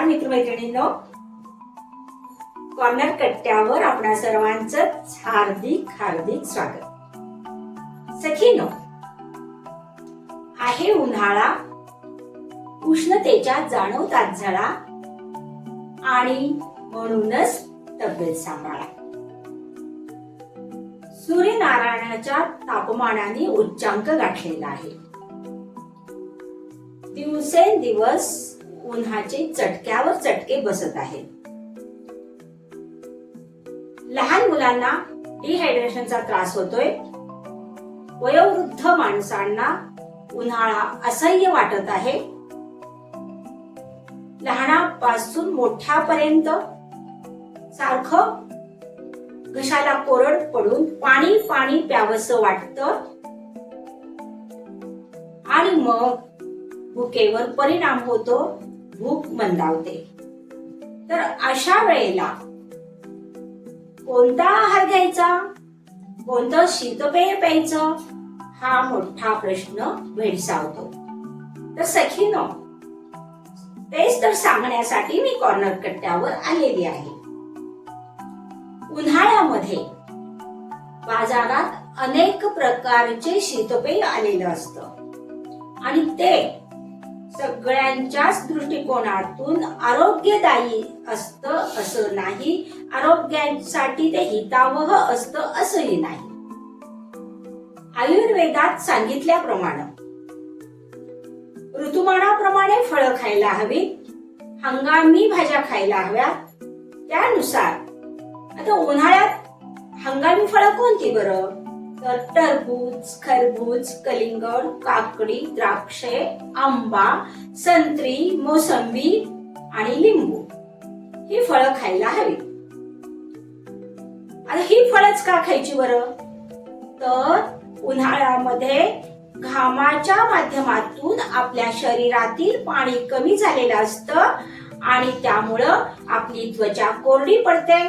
नमस्कार मित्रमैत्रिणींनो. कॉर्नर कट्ट्यावर आपणा सर्वांच हार्दिक हार्दिक स्वागत. सखीनो आहे उन्हाळा उष्णतेच्या जाणवतात झाला आणि म्हणूनच तब्येत सांभाळा. सूर्यनारायणाच्या तापमानाने उच्चांक गाठलेला आहे. दिवसेंदिवस उन्हाचे चटक्यावर चटके बसत आहेत. लहान मुलांना डिहायड्रेशनचा त्रास होतोय. वयोवृद्ध माणसांना उन्हाळा असह्य वाटत आहे. लहानापासून मोठ्यापर्यंत सारखं घशाला कोरड पडून पाणी पाणी प्यावस वाटतं. आणि मग भुकेवर परिणाम होतो. भूक मंदावते. तर अशा वेळेला कोणता आहार घ्यायचा? कोणतं शीतपेय प्यायचं? हा मोठा प्रश्न भेडसावतो. तर सखीनो तेच तर सांगण्यासाठी मी कॉर्नर कट्ट्यावर आलेली आहे. उन्हाळ्यामध्ये बाजारात अनेक प्रकारचे शीतपेय आलेलं असतं. आणि ते सगळ्यांच्याच दृष्टिकोनातून आरोग्यदायी असतं असं नाही. आरोग्यासाठी ते हितावह असतं असंही नाही. आयुर्वेदात सांगितल्याप्रमाणे ऋतुमानाप्रमाणे फळं खायला हवी हंगामी भाज्या खायला हव्या त्यानुसार आता उन्हाळ्यात हंगामी फळं कोणती बरं? तर टरबूज खरबूज कलिंगड काकडी द्राक्षे आंबा संत्री मोसंबी आणि लिंबू. ही फळं खायला हवी. आता ही फळच का खायची बरं? तर उन्हाळ्यामध्ये घामाच्या माध्यमातून आपल्या शरीरातील पाणी कमी झालेलं असतं आणि त्यामुळं आपली त्वचा कोरडी पडते.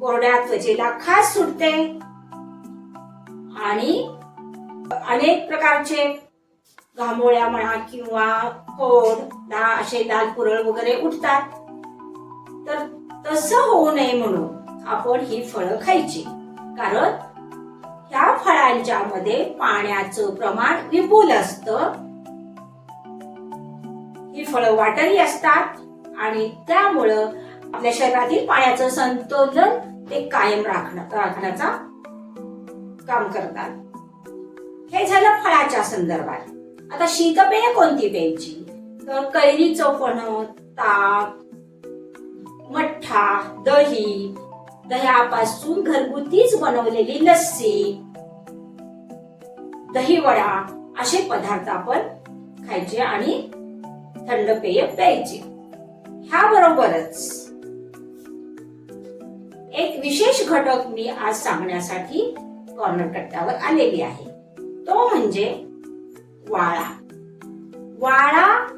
कोरड्या त्वचेला खास सुटते. आणि अनेक प्रकारचे घामोळ्या म्हणा किंवा फोड दा असे लाल पुरळ वगैरे उठतात. तर तसं होऊ नये म्हणून आपण ही फळं खायची. कारण ह्या फळांच्या मध्ये पाण्याचं प्रमाण विपुल असतं. ही फळं वाटरी असतात आणि त्यामुळं आपल्या शरीरातील पाण्याचं संतुलन ते कायम राखणं राखण्याचा काम करतात. हे झालं फळाच्या संदर्भात. आता शीतपेय कोणती प्यायची? तर कैरी चौपण ताक मठ्ठा दही दह्यापासून घरगुतीच बनवलेली लस्सी दही वडा असे पदार्थ आपण खायचे आणि थंड पेय प्यायचे. ह्या बरोबरच एक विशेष घटक मी आज सांगण्यासाठी कॉर्नर कट्ट्यावर आलेली आहे. तो म्हणजे वाळा. वाळा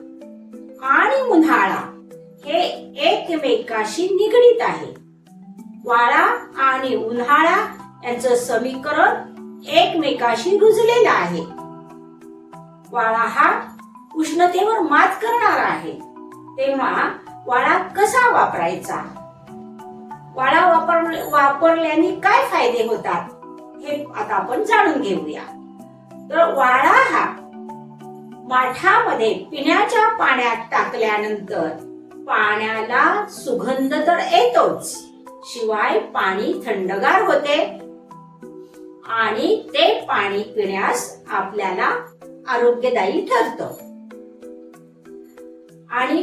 आणि उन्हाळा हे एकमेकाशी निगडीत आहे. वाळा आणि उन्हाळा यांचं समीकरण एकमेकाशी रुजलेलं आहे. वाळा हा उष्णतेवर मात करणारा आहे. तेव्हा वाळा कसा वापरायचा? वाळा वापर वापरल्याने काय फायदे होतात? हे आता आपण जाणून घेऊया. तर वाळा हा माठामध्ये पिण्याच्या पाण्यात टाकल्यानंतर पाण्याला सुगंध तर येतोच. शिवाय पाणी थंडगार होते. आणि ते पाणी पिण्यास आपल्याला आरोग्यदायी ठरत. आणि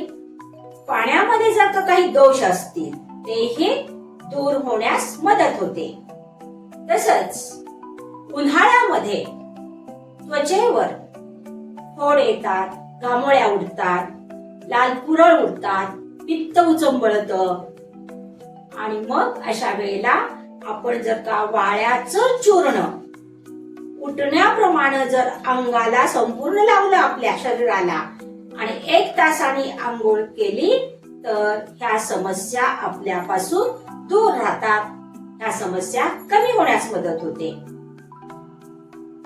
पाण्यामध्ये जर का काही दोष असतील तेही दूर होण्यास मदत होते. तसंच उन्हाळ्यामध्ये त्वचेवर फोड येतात घामोळ्या उडतात लाल पुरळ उडतात पित्त उचंबळत. आणि मग अशा वेळेला आपण जर का वाळ्याचं चूर्ण उठण्याप्रमाणे जर अंगाला संपूर्ण लावलं आपल्या शरीराला आणि एक तासाने आंघोळ केली तर ह्या समस्या आपल्यापासून दूर राहतात. ह्या समस्या कमी होण्यास मदत होते.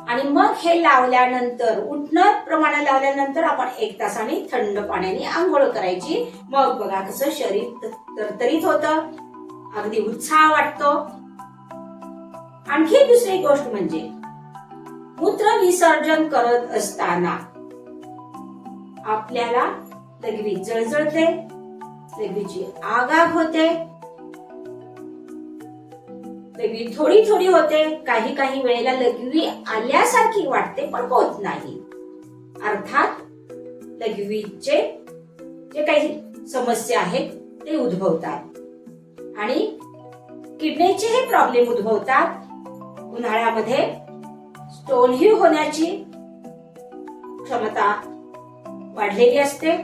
आणि मग हे लावल्यानंतर उठणं प्रमाणे लावल्यानंतर आपण एक तासाने थंड पाण्याने आंघोळ करायची. मग बघा कसं शरीर तरतरीत होतं. अगदी उत्साह वाटतो. आणखी दुसरी गोष्ट म्हणजे मूत्र विसर्जन करत असताना आपल्याला लघवी जळजळते लघवीची आगाग होते. लघवी थोडी थोडी होते काही काही वेळेला लघवी आल्यासारखी वाटते पण होत नाही. अर्थात लघवीचे जे काही समस्या आहेत ते उद्भवतात. आणि किडनीचे हे प्रॉब्लेम उद्भवतात. उन्हाळ्यामध्ये स्टोन ही होण्याची क्षमता वाढलेली असते.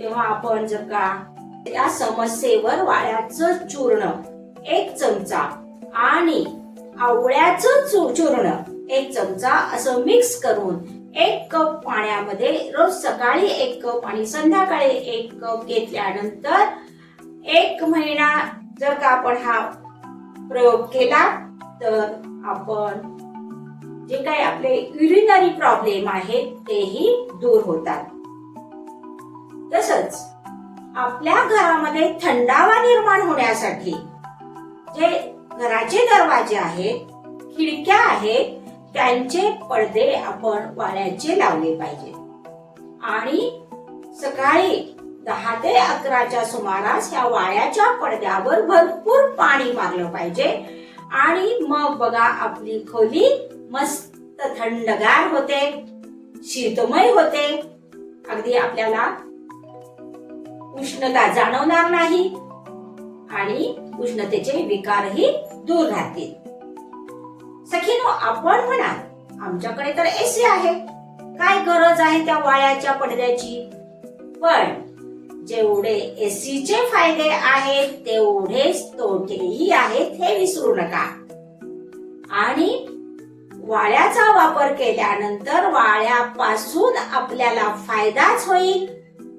तेव्हा आपण जर का या समस्येवर वाळ्याचं चूर्ण एक चमचा. आणि आवळ्याचं चू- चूर्ण एक चमचा असं मिक्स करून एक कप पाण्यामध्ये रोज सकाळी एक कप आणि संध्याकाळी एक कप घेतल्यानंतर एक महिना जर का आपण हा प्रयोग केला तर आपण जे काही आपले युरिनरी प्रॉब्लेम आहेत तेही दूर होतात. तसंच आपल्या घरामध्ये थंडावा निर्माण होण्यासाठी जे घराचे दरवाजे आहेत खिडक्या आहेत त्यांचे पडदे आपण वाळ्याचे लावले पाहिजे आणि सकाळी दहा ते अकराच्या सुमारास या वाळ्याच्या पडद्यावर भरपूर पाणी मारलं पाहिजे. आणि मग बघा आपली खोली मस्त थंडगार होते शीतमय होते. अगदी आपल्याला उष्णता जाणवणार नाही. आणि उष्णतेचे विकारही दूर राहतील. सखीनो आपण म्हणाल आमच्याकडे तर एसी आहे. काय गरज आहे त्या वाळ्याच्या पडद्याची? पण जेवढे एसीचे फायदे आहेत तेवढेच तोटेही आहेत हे विसरू नका. आणि वाळ्याचा वापर केल्यानंतर वाळ्यापासून आपल्याला फायदाच होईल.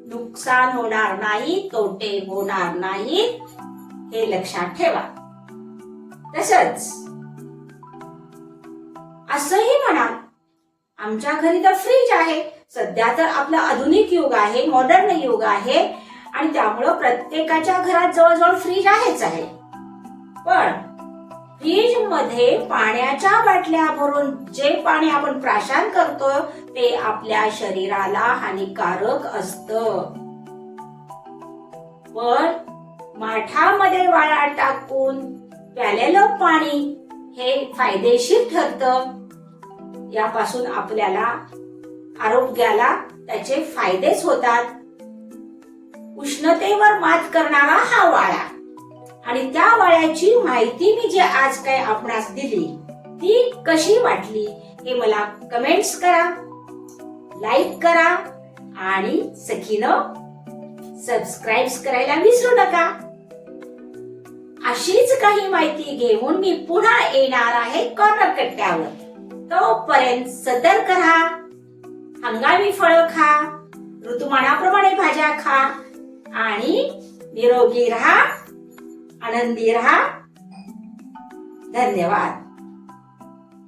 नुकसान होणार नाही तोटे होणार नाही. हे लक्षात ठेवा. तसंच असंही म्हणा आमच्या घरी तर फ्रीज आहे. सध्या तर आपलं आधुनिक युग आहे मॉडर्न युग आहे आणि त्यामुळं प्रत्येकाच्या घरात जवळजवळ फ्रीज आहेच आहे. पण फ्रीजमध्ये पाण्याच्या बाटल्या भरून जे पाणी आपण प्राशन करतो ते आपल्या शरीराला हानिकारक असत. पण माठामध्ये वाळा टाकून प्यालेलं पाणी हे फायदेशीर ठरतं. यापासून आपल्याला आरोग्याला त्याचे फायदेच होतात. उष्णतेवर मात करणारा हा वाळा. आणि त्या वाळ्याची माहिती मी जे आज काय आपणास दिली ती कशी वाटली हे मला कमेंट्स करा लाईक करा आणि सखीनं सबस्क्राईब करायला विसरू नका. अशीच काही माहिती घेऊन मी पुन्हा येणार आहे कॉर्नर कट्ट्यावर. तोपर्यंत सतर्क राहा हंगामी फळं खा ऋतुमानाप्रमाणे भाज्या खा आणि निरोगी राहा आनंदी राहा. धन्यवाद.